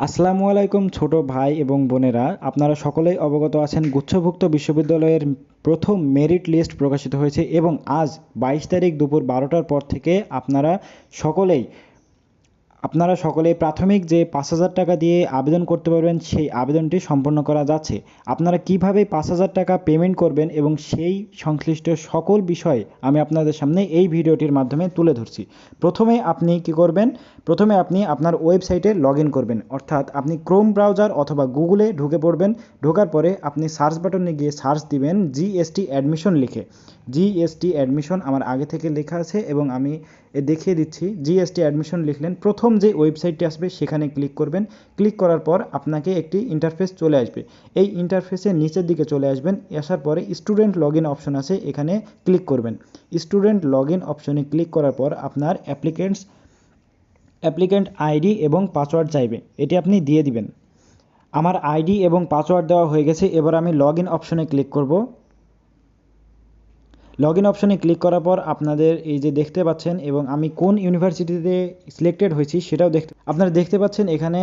আসসালামু আলাইকুম, ছোট ভাই এবং বোনেরা। আপনারা সকলেই অবগত আছেন, গুচ্ছভুক্ত বিশ্ববিদ্যালয়ের প্রথম মেরিট লিস্ট প্রকাশিত হয়েছে এবং আজ বাইশ তারিখ দুপুর বারোটার পর থেকে আপনারা সকলেই আপনারা সকলে প্রাথমিক যে পাঁচ হাজার টাকা দিয়ে আবেদন করতে পারবেন, সেই আবেদনটি সম্পন্ন করা যাচ্ছে। আপনারা কীভাবে পাঁচ হাজার টাকা পেমেন্ট করবেন এবং সেই সংশ্লিষ্ট সকল বিষয় আমি আপনাদের সামনে এই ভিডিওটির মাধ্যমে তুলে ধরছি। প্রথমে আপনি কি করবেন? প্রথমে আপনি আপনার ওয়েবসাইটে লগ করবেন। অর্থাৎ আপনি ক্রোম ব্রাউজার অথবা গুগলে ঢুকে পড়বেন। ঢোকার পরে আপনি সার্চ বাটনে গিয়ে সার্চ দিবেন জিএসটি অ্যাডমিশন লিখে। জিএসটি অ্যাডমিশন আমার আগে থেকে লেখা আছে এবং আমি দেখিয়ে দিচ্ছি জিএসটি অ্যাডমিশন লিখলেন, প্রথম যে ওয়েবসাইটটি আসবে সেখানে ক্লিক করবেন। ক্লিক করার পর আপনাকে একটি ইন্টারফেস চলে আসবে। এই ইন্টারফেসের নিচের দিকে চলে আসবেন, আসার পরে স্টুডেন্ট লগ ইন অপশন আছে, এখানে ক্লিক করবেন। স্টুডেন্ট লগ ইন অপশনে ক্লিক করার পর আপনার অ্যাপ্লিকেন্টস অ্যাপ্লিকেন্ট আইডি এবং পাসওয়ার্ড চাইবে। এটি আপনি দিয়ে দিবেন। আমার আইডি এবং পাসওয়ার্ড দেওয়া হয়ে গেছে, এবার আমি লগ ইন অপশনে ক্লিক করব। লগ ইন অপশনে ক্লিক করার পর আপনাদের এই যে দেখতে পাচ্ছেন এবং আমি কোন ইউনিভার্সিটিতে সিলেক্টেড হয়েছি সেটাও দেখতে আপনারা দেখতে পাচ্ছেন এখানে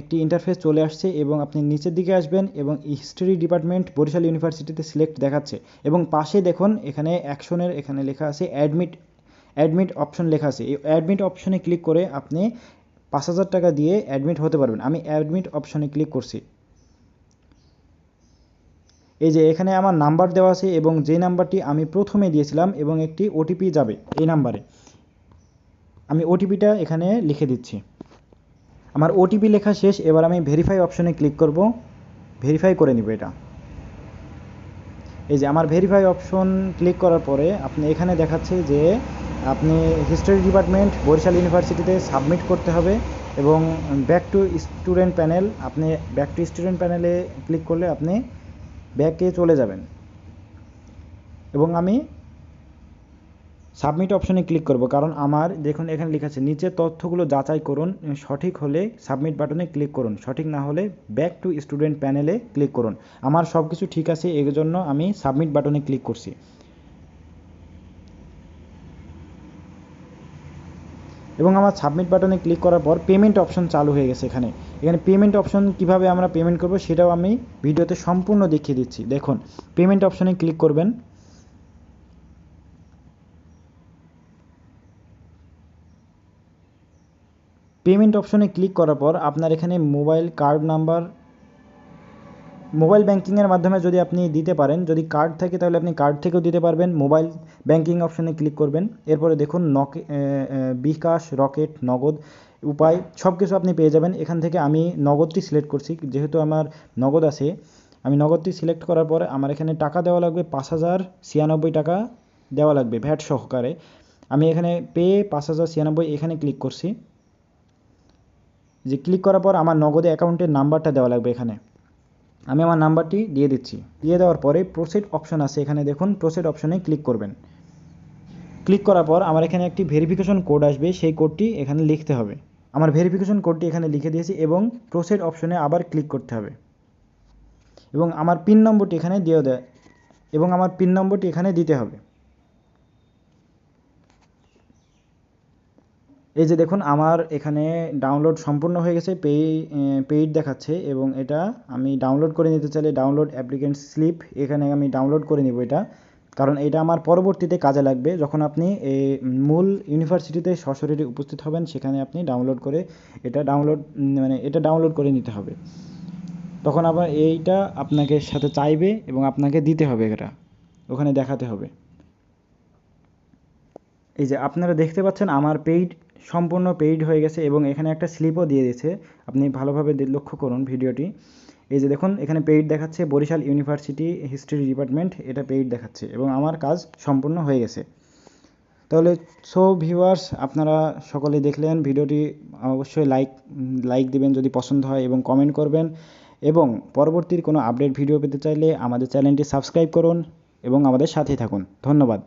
একটি ইন্টারফেস চলে আসছে এবং আপনি নিচের দিকে আসবেন এবং হিস্ট্রি ডিপার্টমেন্ট বরিশাল ইউনিভার্সিটিতে সিলেক্ট দেখাচ্ছে। এবং পাশে দেখুন এখানে অ্যাকশনের এখানে লেখা আছে অ্যাডমিট অ্যাডমিট অপশন লেখা আছে। এই অ্যাডমিট অপশনে ক্লিক করে আপনি পাঁচ হাজার টাকা দিয়ে অ্যাডমিট হতে পারবেন। আমি অ্যাডমিট অপশনে ক্লিক করছি। এই যে এখানে আমার নাম্বার দেওয়া আছে এবং যে নাম্বারটি আমি প্রথমে দিয়েছিলাম এবং একটি ওটিপি যাবে এই নাম্বারে, আমি ওটিপিটা এখানে লিখে দিচ্ছি। আমার ওটিপি লেখা শেষ, এবার আমি ভেরিফাই অপশনে ক্লিক করব ভেরিফাই করে নিব এটা। এই যে আমার ভেরিফাই অপশন ক্লিক করার পরে আপনি এখানে দেখাচ্ছে যে আপনি হিস্ট্রি ডিপার্টমেন্ট বরিশাল ইউনিভার্সিটিতে সাবমিট করতে হবে এবং ব্যাক টু স্টুডেন্ট প্যানেল আপনি ব্যাক টু স্টুডেন্ট প্যানেলে ক্লিক করলে আপনি ব্যাকে চলে যাবেন। এবং আমি সাবমিট অপশনে ক্লিক করব, কারণ আমার দেখুন এখানে লেখা আছে, নিচে তথ্যগুলো যাচাই করুন, সঠিক হলে সাবমিট বাটনে ক্লিক করুন, সঠিক না হলে ব্যাক টু স্টুডেন্ট প্যানেলে ক্লিক করুন। আমার সব কিছু ঠিক আছে এর জন্য আমি সাবমিট বাটনে ক্লিক করছি। এবং আমার সাবমিট বাটনে ক্লিক করার পর পেমেন্ট অপশন চালু হয়ে গেছে এখানে। এখানে পেমেন্ট অপশন কীভাবে আমরা পেমেন্ট করব সেটাও আমি ভিডিওতে সম্পূর্ণ দেখিয়ে দিচ্ছি। দেখুন পেমেন্ট অপশনে ক্লিক করবেন। পেমেন্ট অপশনে ক্লিক করার পর আপনার এখানে মোবাইল কার্ড নাম্বার মোবাইল ব্যাঙ্কিংয়ের মাধ্যমে যদি আপনি দিতে পারেন, যদি কার্ড থাকে তাহলে আপনি কার্ড থেকেও দিতে পারবেন। মোবাইল ব্যাঙ্কিং অপশানে ক্লিক করবেন। এরপরে দেখুন, নকে বিকাশ, রকেট, নগদ, উপায় সব কিছু আপনি পেয়ে যাবেন। এখান থেকে আমি নগদটি সিলেক্ট করছি। যেহেতু আমার নগদ আছে, আমি নগদটি সিলেক্ট করার পরে আমার এখানে টাকা দেওয়া লাগবে, পাঁচ হাজার ছিয়ানব্বই টাকা দেওয়া লাগবে ভ্যাট সহকারে। আমি এখানে পে পাঁচ হাজার ছিয়ানব্বই এখানে ক্লিক করছি। যে ক্লিক করার পর আমার নগদে অ্যাকাউন্টের নাম্বারটা দেওয়া লাগবে এখানে। আমি আমার নাম্বারটি দিয়ে দিচ্ছি। দিয়ে দেওয়ার পরে প্রসেড অপশন আছে এখানে দেখুন প্রসেড অপশনে ক্লিক করবেন। ক্লিক করার পর আমার এখানে একটি ভেরিফিকেশন কোড আসবে, সেই কোডটি এখানে লিখতে হবে। আমার ভেরিফিকেশন কোডটি এখানে লিখে দিয়েছি এবং প্রসেড অপশনে আবার ক্লিক করতে হবে। এবং আমার পিন নম্বরটি এখানে দিয়ে দেয়, এবং আমার পিন নম্বরটি এখানে দিতে হবে। এই যে দেখুন, আমার এখানে ডাউনলোড সম্পূর্ণ হয়ে গেছে পে পেইড দেখাচ্ছে এবং এটা আমি ডাউনলোড করে নিতে চাইলে ডাউনলোড অ্যাপ্লিকেন্ট স্লিপ এখানে আমি ডাউনলোড করে নিব এটা। কারণ এটা আমার পরবর্তীতে কাজে লাগবে। যখন আপনি এই মূল ইউনিভার্সিটিতে সশরীরে উপস্থিত হবেন, সেখানে আপনি ডাউনলোড করে এটা ডাউনলোড মানে এটা ডাউনলোড করে নিতে হবে। তখন আবার এইটা আপনাকে সাথে চাইবে এবং আপনাকে দিতে হবে এটা। ওখানে দেখাতে হবে। এই যে আপনারা দেখতে পাচ্ছেন, আমার পেইড সম্পূর্ণ পেইড হয়ে গেছে এবং এখানে একটা স্লিপও দিয়ে দিয়েছে। আপনি ভালোভাবে লক্ষ্য করুন ভিডিওটি। এই যে দেখুন, এখানে পেইড দেখাচ্ছে বরিশাল ইউনিভার্সিটি হিস্ট্রি ডিপার্টমেন্ট এটা পেইড দেখাচ্ছে এবং আমার কাজ সম্পূর্ণ হয়ে গেছে। তাহলে সো ভিউয়ার্স আপনারা সকলে দেখলেন ভিডিওটি, অবশ্যই লাইক লাইক দিবেন যদি পছন্দ হয় এবং কমেন্ট করবেন। এবং পরবর্তীর কোনো আপডেট ভিডিও পেতে চাইলে আমাদের চ্যানেলটি সাবস্ক্রাইব করুন এবং আমাদের সাথেই থাকুন। ধন্যবাদ।